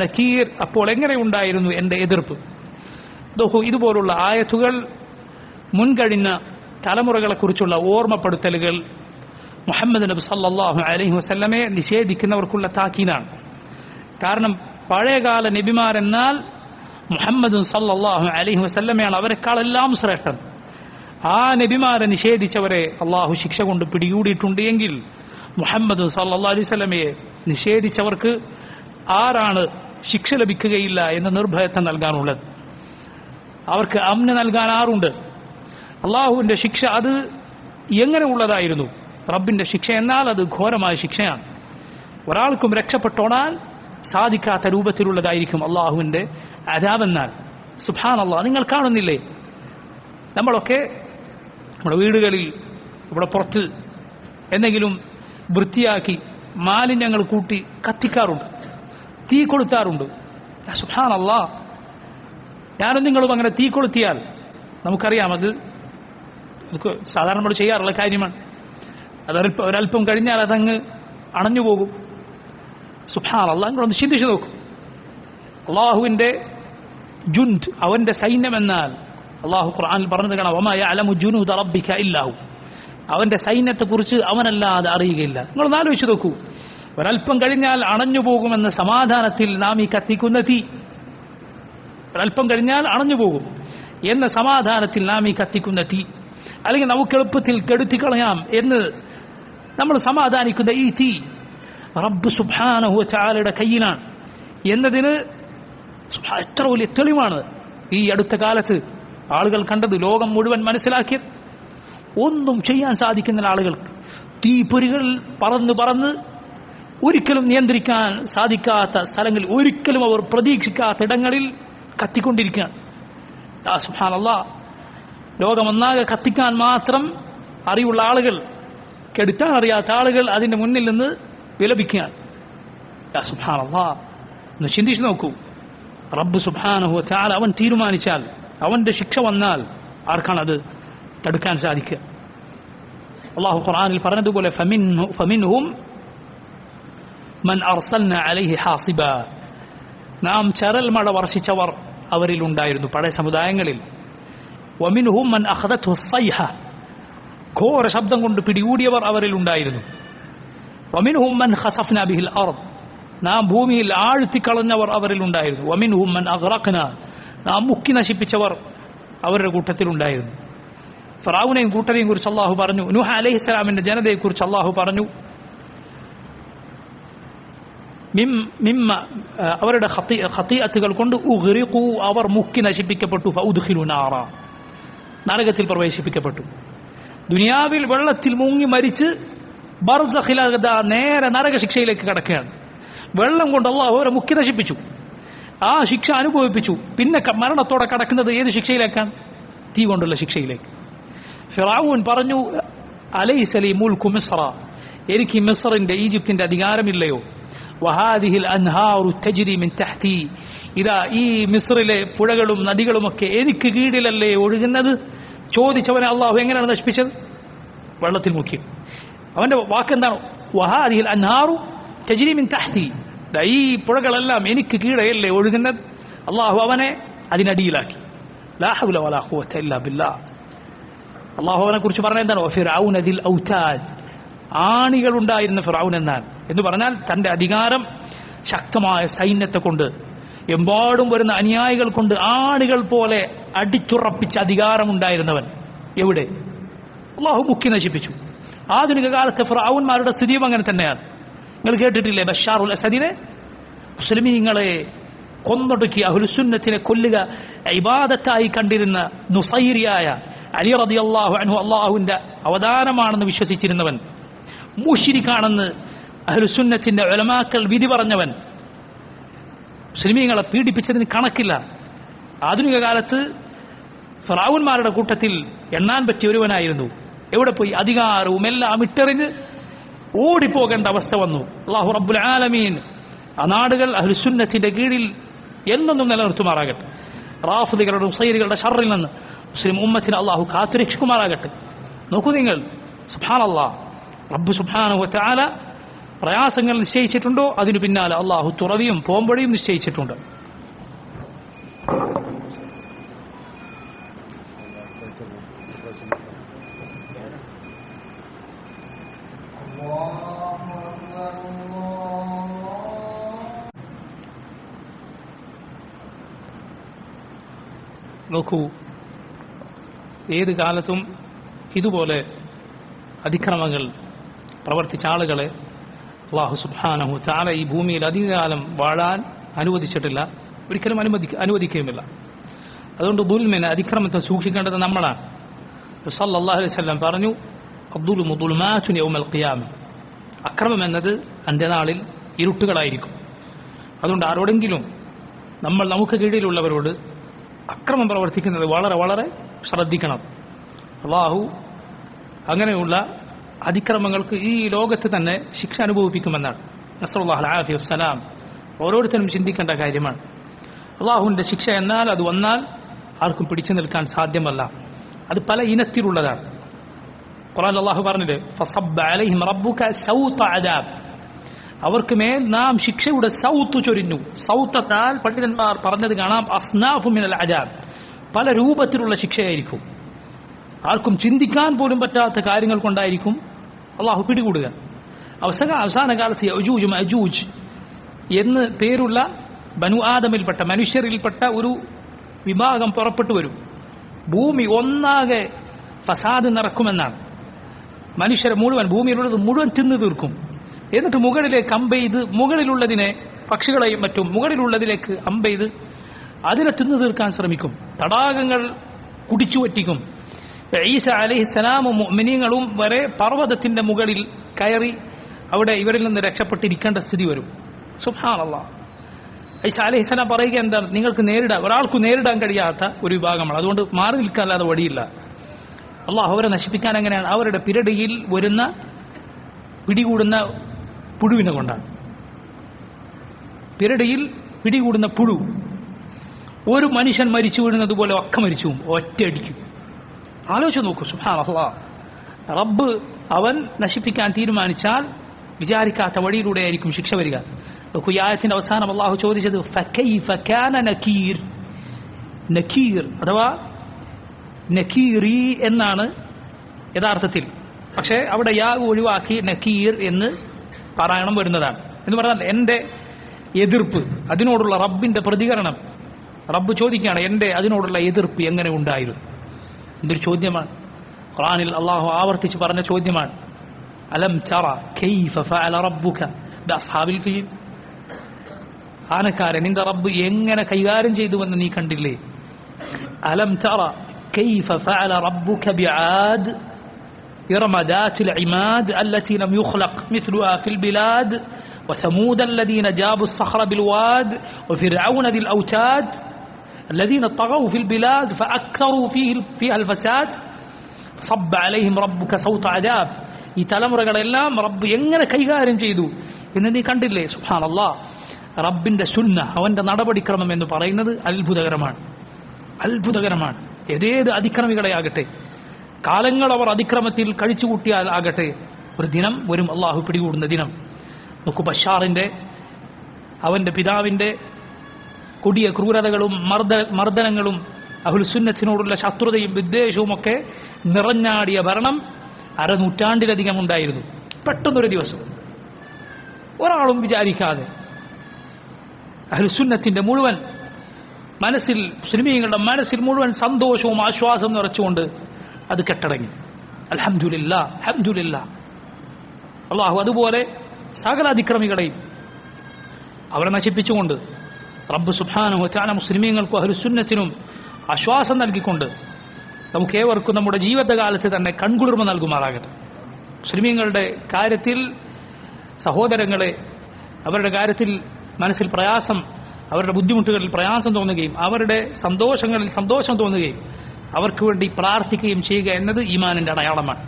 നകീർ അപ്പോൾ എങ്ങനെ ഉണ്ടായിരുന്നു എന്റെ എതിർപ്പ്? ദോഹു ഇതുപോലുള്ള ആയത്തുകൾ മുൻകഴിഞ്ഞ തലമുറകളെക്കുറിച്ചുള്ള ഓർമ്മപ്പെടുത്തലുകൾ മുഹമ്മദ് നബി സല്ലാഹു അലഹി വസല്ലമയെ നിഷേധിക്കുന്നവർക്കുള്ള താക്കീനാണ് കാരണം പഴയകാല നബിമാരെന്നാൽ മുഹമ്മദും സല്ലാഹു അലഹി വസല്ലമയാണ് അവരെക്കാളെല്ലാം ശ്രേഷ്ഠൻ. ആ നബിമാരെ നിഷേധിച്ചവരെ അള്ളാഹു ശിക്ഷ കൊണ്ട് പിടികൂടിയിട്ടുണ്ട് എങ്കിൽ മുഹമ്മദ് സല്ലാ അലൈഹി വസല്ലമയെ നിഷേധിച്ചവർക്ക് ആരാണ് ശിക്ഷ ലഭിക്കുകയില്ല എന്ന് നിർഭയത്വം നൽകാനുള്ളത്. അവർക്ക് അമ്ന നൽകാൻ ആറുണ്ട് അള്ളാഹുവിന്റെ ശിക്ഷ അത് എങ്ങനെ ഉള്ളതായിരുന്നു? റബ്ബിന്റെ ശിക്ഷ എന്നാൽ അത് ഘോരമായ ശിക്ഷയാണ്. ഒരാൾക്കും രക്ഷപ്പെട്ടോണാൻ സാധിക്കാത്ത രൂപത്തിലുള്ളതായിരിക്കും അള്ളാഹുവിന്റെ അതാവെന്നാൽ സുഹാൻ അള്ളാഹ് നിങ്ങൾ കാണുന്നില്ലേ? നമ്മളൊക്കെ നമ്മുടെ വീടുകളിൽ നമ്മുടെ പുറത്ത് എന്തെങ്കിലും വൃത്തിയാക്കി മാലിന്യങ്ങൾ കൂട്ടി കത്തിക്കാറുണ്ട്. തീ കൊളുത്താറുണ്ട്. അല്ല ഞാനും നിങ്ങളും അങ്ങനെ തീ കൊളുത്തിയാൽ നമുക്കറിയാം അത് നമുക്ക് സാധാരണ നമ്മൾ ചെയ്യാറുള്ള കാര്യമാണ്. അത് ഒരല്പം കഴിഞ്ഞാൽ അതങ്ങ് അണഞ്ഞു പോകും. സുഹാൻ അള്ളാഹ് ഒന്ന് ചിന്തിച്ചു നോക്കും. അള്ളാഹുവിന്റെ ജുൻഡ് അവന്റെ സൈന്യം എന്നാൽ അള്ളാഹു ഖുർആാനിൽ പറഞ്ഞത് കാണാം ഒമായ അലമു ജുനു റബ്ബിക ഇല്ലാഹു. അവന്റെ സൈന്യത്തെക്കുറിച്ച് അവനല്ലാതെ അറിയുകയില്ല. നിങ്ങളൊന്ന് ആലോചിച്ച് നോക്കൂ. ഒരല്പം കഴിഞ്ഞാൽ അണഞ്ഞു പോകുമെന്ന സമാധാനത്തിൽ നാം ഈ കത്തിക്കുന്ന തീ. ഒരല്പം കഴിഞ്ഞാൽ അണഞ്ഞു പോകും എന്ന സമാധാനത്തിൽ നാം ഈ കത്തിക്കുന്ന തീ. അല്ലെങ്കിൽ നമുക്ക് എളുപ്പത്തിൽ കെടുത്തിക്കളയാം എന്ന് നമ്മൾ സമാധാനിക്കുന്ന ഈ തീ റബ്ബ് സുബാനഹു ചാലയുടെ കയ്യിലാണ്. എന്നതിന് എത്ര വലിയ തെളിവാണ് ഈ അടുത്ത കാലത്ത് ആളുകൾ കണ്ടത് ലോകം മുഴുവൻ മനസ്സിലാക്കിയത്. ഒന്നും ചെയ്യാൻ സാധിക്കുന്ന ആളുകൾക്ക് തീപ്പൊരികൾ പറന്ന് പറന്ന് ഒരിക്കലും നിയന്ത്രിക്കാൻ സാധിക്കാത്ത സ്ഥലങ്ങളിൽ ഒരിക്കലും അവർ പ്രതീക്ഷിക്കാത്ത ഇടങ്ങളിൽ കത്തിക്കൊണ്ടിരിക്കുകയാണ്. ആ സുബ്ഹാനല്ലാ. ലോകമൊന്നാകെ കത്തിക്കാൻ മാത്രം അറിവുള്ള ആളുകൾ കെടുത്താൻ അറിയാത്ത ആളുകൾ അതിന്റെ മുന്നിൽ നിന്ന് വിലപിക്കുകയാണ്. യാ സുബ്ഹാനല്ലാ. ഒന്ന് ചിന്തിച്ചു നോക്കൂ. റബ്ബ് സുബ്ഹാനഹു ചാൽ അവൻ തീരുമാനിച്ചാൽ അവന്റെ ശിക്ഷ വന്നാൽ ആർക്കാണ് അത് തടുക്കാൻ സാധിക്കുക? അള്ളാഹു ഖുറാനിൽ പറഞ്ഞതുപോലെ ഫമിൻഹു- ഫമിൻഹും മൻ അർസൽന അലൈഹി ഹാസിബ. നാം ചരൽ മഴ വർഷിച്ചവർ അവരിൽ ഉണ്ടായിരുന്നു പഴയ സമുദായങ്ങളിൽ. വമിൻഹും മൻ അഖദത്ഹു സൈഹ. ഘോര ശബ്ദം കൊണ്ട് പിടികൂടിയവർ അവരിൽ ഉണ്ടായിരുന്നു. വമിൻഹും മൻ ഖസഫ്ന ബിഹിൽ അർദ്. നാം ഭൂമിയിൽ ആഴ്ത്തിക്കളഞ്ഞവർ അവരിൽ ഉണ്ടായിരുന്നു. വമിൻഹും മൻ അഗ്റഖ്ന. നാം മുക്കി നശിപ്പിച്ചവർ അവരുടെ കൂട്ടത്തിലുണ്ടായിരുന്നു ഫറാവുനെയും കൂട്ടരെയും കുറിച്ച് അള്ളാഹു പറഞ്ഞു. നുഹ അലൈഹിസ്സലാമിന്റെ ജനതയെക്കുറിച്ച് അള്ളാഹു പറഞ്ഞു. മിമ്മ അവരുടെ ഹത്തിയത്തുകൾ കൊണ്ട് ഉഗ്രിഖു അവർ മുക്കി നശിപ്പിക്കപ്പെട്ടു ഫൗദ്ഖിലു നാറ. നരകത്തിൽ പ്രവേശിപ്പിക്കപ്പെട്ടു. ദുനിയാവിൽ വെള്ളത്തിൽ മുങ്ങി മരിച്ച് ബർസഖിലത നേരെ നരക ശിക്ഷയിലേക്ക് കടക്കുകയാണ്. വെള്ളം കൊണ്ട് അള്ളാഹു അവരെ മുക്കി നശിപ്പിച്ചു. ആ ശിക്ഷ അനുഭവിപ്പിച്ചു. പിന്നെ മരണത്തോടെ കടക്കുന്നത് ഏത് ശിക്ഷയിലേക്കാണ്? തീ കൊണ്ടുള്ള ശിക്ഷയിലേക്ക്. ഫിറാവൂൻ പറഞ്ഞു അലൈസലി സലീമുൽ കുമിസ്ര എനിക്ക് മിസറിന്റെ ഈജിപ്തിന്റെ അധികാരമില്ലയോ? വഹാദിഹിൽ അൻഹാറു തജ്രി മിൻ തഹ്തി ഇതാ ഈ മിസ്റിലെ പുഴകളും നദികളുമൊക്കെ എനിക്ക് കീഴിലല്ലേ ഒഴുകുന്നത് ചോദിച്ചവനെ അള്ളാഹു എങ്ങനെയാണ് നശിപ്പിച്ചത് വെള്ളത്തിൽ മുക്കി അവന്റെ വാക്കെന്താണ് വഹാദിഹിൽ അൻഹാറു തജ്രി മിൻ തഹ്തി ദാ ഈ പുഴകളെല്ലാം എനിക്ക് കീഴയല്ലേ ഒഴുകുന്നത് അള്ളാഹു അവനെ അതിനടിയിലാക്കി ലാ ഹൗല വലാ ഖുവത ഇല്ലാ ബില്ലാഹ് അള്ളാഹു അവനെ കുറിച്ച് പറഞ്ഞ എന്താണ് ആണികൾ ഉണ്ടായിരുന്ന ഫിറൌൻ എന്നാൽ. എന്ന് പറഞ്ഞാൽ തന്റെ അധികാരം ശക്തമായ സൈന്യത്തെ കൊണ്ട് എമ്പാടും വരുന്ന അനുയായികൾ കൊണ്ട് ആണികൾ പോലെ അടിച്ചുറപ്പിച്ച അധികാരമുണ്ടായിരുന്നവൻ എവിടെ? അള്ളാഹു മുക്കി നശിപ്പിച്ചു. ആധുനിക കാലത്തെ ഫിറാവുന്മാരുടെ സ്ഥിതിയും അങ്ങനെ തന്നെയാണ്. നിങ്ങൾ കേട്ടിട്ടില്ലേ ബഷാറുൽ അസദിനെ? മുസ്ലിമീങ്ങളെ കൊന്നൊടുക്കി അഹുലുസുന്നത്തിനെ കൊല്ലുക ഇബാദത്തായി കണ്ടിരുന്ന നുസൈരിയായ അലി റതി അള്ളാഹു അൻഹു അള്ളാഹുവിന്റെ അവതാരമാണെന്ന് വിശ്വസിച്ചിരുന്നവൻ മുഷിരിക്കാണെന്ന് അഹ്ലുസുന്നത്തിന്റെ ഒലമാക്കൾ വിധി പറഞ്ഞവൻ. മുസ്ലിമീങ്ങളെ പീഡിപ്പിച്ചതിന് കണക്കില്ല. ആധുനിക കാലത്ത് ഫറാവുന്മാരുടെ കൂട്ടത്തിൽ എണ്ണാൻ പറ്റിയ ഒരുവനായിരുന്നു. എവിടെ പോയി? അധികാരവും എല്ലാം ഇട്ടെറിഞ്ഞ് ഓടിപ്പോകേണ്ട അവസ്ഥ വന്നു. അള്ളാഹു റബ്ബുൽ ആലമീൻ ആ നാടുകൾ അഹ്ലുസുന്നത്തിന്റെ കീഴിൽ എന്നൊന്നും നിലനിർത്തുമാറാകട്ടെ. റാഫുദികളുടെ ഉസൈരികളുടെ ഷറിൽ നിന്ന് മുസ്ലിം ഉമ്മത്തിന് അള്ളാഹു കാത്തുരക്ഷിക്കുമാറാകട്ടെ. നോക്കൂ നിങ്ങൾ. സുഹാൻ അള്ളാഹ് റബ്ബ് സുബാനു താല പ്രയാസങ്ങൾ നിശ്ചയിച്ചിട്ടുണ്ടോ? അതിനു പിന്നാലെ അള്ളാഹു തുറവിയും പോംവഴിയും നിശ്ചയിച്ചിട്ടുണ്ട്. നോക്കൂ. ഏത് കാലത്തും ഇതുപോലെ അതിക്രമങ്ങൾ പ്രവർത്തിച്ച ആളുകളെ അള്ളാഹു സുബാനഹു താല ഈ ഭൂമിയിൽ അധികകാലം വാഴാൻ അനുവദിച്ചിട്ടില്ല. ഒരിക്കലും അനുവദിക്ക അനുവദിക്കുകയുമില്ല. അതുകൊണ്ട് ദുൽമിനെ അതിക്രമത്തെ സൂക്ഷിക്കേണ്ടത് നമ്മളാണ്. സല്ലല്ലാഹു അലൈഹി വസല്ലം പറഞ്ഞു അബ്ദുൽ യൗമൽ അക്രമം എന്നത് അന്ത്യനാളിൽ ഇരുട്ടുകളായിരിക്കും. അതുകൊണ്ട് ആരോടെങ്കിലും നമ്മൾ നമുക്ക് കീഴിലുള്ളവരോട് അക്രമം പ്രവർത്തിക്കുന്നത് വളരെ വളരെ ശ്രദ്ധിക്കണം. അള്ളാഹു അങ്ങനെയുള്ള അതിക്രമങ്ങൾക്ക് ഈ ലോകത്ത് തന്നെ ശിക്ഷ അനുഭവിപ്പിക്കുമെന്നാണ്. നസറുല്ലാഹ് ആഫി വസ്സലാം ഓരോരുത്തരും ചിന്തിക്കേണ്ട കാര്യമാണ്. അള്ളാഹുവിന്റെ ശിക്ഷ എന്നാൽ അത് വന്നാൽ ആർക്കും പിടിച്ചു നിൽക്കാൻ സാധ്യമല്ല. അത് പല ഇനത്തിലുള്ളതാണ്. ഖുറാൻ അള്ളാഹു അദാബ്. അവർക്ക് മേൽ നാം ശിക്ഷയുടെ സൗത്ത് ചൊരിഞ്ഞു. സൗത്തത്താൽ പണ്ഡിതന്മാർ പറഞ്ഞത് കാണാം അസ്നാഫു മിനൽ അജാബ് പല രൂപത്തിലുള്ള ശിക്ഷയായിരിക്കും. ആർക്കും ചിന്തിക്കാൻ പോലും പറ്റാത്ത കാര്യങ്ങൾ കൊണ്ടായിരിക്കും അള്ളാഹു പിടികൂടുക. അവസാന അവസാന കാലത്ത് യജൂജും അജൂജ് എന്ന് പേരുള്ള ബനു ആദമിൽപ്പെട്ട മനുഷ്യരിൽപ്പെട്ട ഒരു വിഭാഗം പുറപ്പെട്ടു വരും. ഭൂമി ഒന്നാകെ ഫസാദ് നിറക്കുമെന്നാണ്. മനുഷ്യരെ മുഴുവൻ ഭൂമിയിലുള്ളത് മുഴുവൻ തിന്നു തീർക്കും. എന്നിട്ട് മുകളിലെ അമ്പെയ്ത് മുകളിലുള്ളതിനെ പക്ഷികളെയും മറ്റും മുകളിലുള്ളതിലേക്ക് അമ്പെയ്ത് അതിനെ തിന്നു തീർക്കാൻ ശ്രമിക്കും. തടാകങ്ങൾ കുടിച്ചു വറ്റിക്കും ഈസ അലഹിസ്സലാമും മിനിങ്ങളും വരെ പർവതത്തിന്റെ മുകളിൽ കയറി അവിടെ ഇവരിൽ നിന്ന് രക്ഷപ്പെട്ടിരിക്കേണ്ട സ്ഥിതി വരും. സുഹാനല്ല ഐസ അലഹിസ്സലാം പറയുക എന്താണ്? നിങ്ങൾക്ക് നേരിടാൻ ഒരാൾക്ക് നേരിടാൻ കഴിയാത്ത ഒരു വിഭാഗമാണ്. അതുകൊണ്ട് മാറി നിൽക്കാനല്ലാതെ വഴിയില്ല. അള്ളാഹ് അവരെ നശിപ്പിക്കാൻ എങ്ങനെയാണ്? അവരുടെ പിരടിയിൽ വരുന്ന പിടികൂടുന്ന പുഴുവിനെ കൊണ്ടാണ്. പിരടിയിൽ പിടികൂടുന്ന പുഴു. ഒരു മനുഷ്യൻ മരിച്ചു വീഴുന്നത് പോലെ ഒക്കെ മരിച്ചു ഒറ്റയടിക്കും. ആലോചിച്ച് നോക്കൂ അള്ളാ റബ്ബ് അവൻ നശിപ്പിക്കാൻ തീരുമാനിച്ചാൽ വിചാരിക്കാത്ത വഴിയിലൂടെ ആയിരിക്കും ശിക്ഷ വരിക. കുയായത്തിന്റെ അവസാനം അള്ളാഹു ചോദിച്ചത് അഥവാ നക്കീറി എന്നാണ് യഥാർത്ഥത്തിൽ. പക്ഷേ അവിടെ യാ ഒഴിവാക്കി നക്കീർ എന്ന് പാരായണം വരുന്നതാണ്. എന്ന് പറഞ്ഞാൽ എന്റെ എതിർപ്പ് അതിനോടുള്ള റബ്ബിന്റെ പ്രതികരണം. റബ്ബ് ചോദിക്കുകയാണ് എന്റെ അതിനോടുള്ള എതിർപ്പ് എങ്ങനെ ഉണ്ടായിരുന്നു? എന്തൊരു ചോദ്യമാണ് ഖുറാനിൽ അള്ളാഹു ആവർത്തിച്ച് പറഞ്ഞ ചോദ്യമാണ് അലം ചറ കൈഫ ഫഅല റബ്ബുക ബഅസ്ഹാബിൽ ഫീൽ ആനക്കാരൻ നിന്റെ റബ്ബ് എങ്ങനെ കൈകാര്യം ചെയ്തുവെന്ന് നീ കണ്ടില്ലേ അലം ചറ كيف فعل ربك بعاد إرم ذات العماد التي لم يخلق مثلها في البلاد وثمود الذين جابوا الصخر بالواد وفرعون ذي الأوتاد الذين طغوا في البلاد فأكثروا فيه فيها الفساد صب عليهم ربك صوت عذاب ഈ തലമുറകളെല്ലാം റബ്ബ് എങ്ങനെ കൈകാര്യം ചെയ്തു എന്ന് നീ കണ്ടില്ലേ സുഹാനല്ലാ റബ്ബിന്റെ സുന്ന അവന്റെ നടപടിക്രമം എന്ന് പറയുന്നത് അത്ഭുതകരമാണ് അത്ഭുതകരമാണ് ഏതേത് അതിക്രമികളെയാകട്ടെ കാലങ്ങൾ അവർ അതിക്രമത്തിൽ കഴിച്ചുകൂട്ടിയാൽ ആകട്ടെ ഒരു ദിനം വരും അള്ളാഹു പിടികൂടുന്ന ദിനം നോക്കൂ ബഷാറിന്റെ അവന്റെ പിതാവിന്റെ കൊടിയ ക്രൂരതകളും മർദ്ദ മർദ്ദനങ്ങളും അഹുൽസുന്നത്തിനോടുള്ള ശത്രുതയും വിദ്വേഷവും ഒക്കെ നിറഞ്ഞാടിയ ഭരണം അരനൂറ്റാണ്ടിലധികം ഉണ്ടായിരുന്നു പെട്ടെന്നൊരു ദിവസം ഒരാളും വിചാരിക്കാതെ അഹുൽസുന്നത്തിന്റെ മുഴുവൻ മനസ്സിൽ മുസ്ലിമീങ്ങളുടെ മനസ്സിൽ മുഴുവൻ സന്തോഷവും ആശ്വാസവും നിറച്ചുകൊണ്ട് അത് കെട്ടടങ്ങി. അലഹമുല്ല അൽഹംദുലില്ല. അള്ളാഹു അതുപോലെ സകല അതിക്രമികളെയും അവരെ നശിപ്പിച്ചുകൊണ്ട് റബ്ബ് സുബ്ഹാനഹു വതആല മുസ്ലിമീങ്ങൾക്കും അഹ്ലുസുന്നത്തിനും ആശ്വാസം നൽകിക്കൊണ്ട് നമുക്ക് ഏവർക്കും നമ്മുടെ ജീവിതകാലത്ത് തന്നെ കൺകുളിർമ നൽകുമാറാകട്ടെ. മുസ്ലിമീങ്ങളുടെ കാര്യത്തിൽ സഹോദരങ്ങളെ അവരുടെ കാര്യത്തിൽ മനസ്സിൽ പ്രയാസം അവരുടെ ബുദ്ധിമുട്ടുകളിൽ പ്രയാസം തോന്നുകയും അവരുടെ സന്തോഷങ്ങളിൽ സന്തോഷം തോന്നുകയും അവർക്ക് വേണ്ടി പ്രാർത്ഥിക്കുകയും ചെയ്യുക എന്നത് ഈമാനിന്റെ അടയാളമാണ്.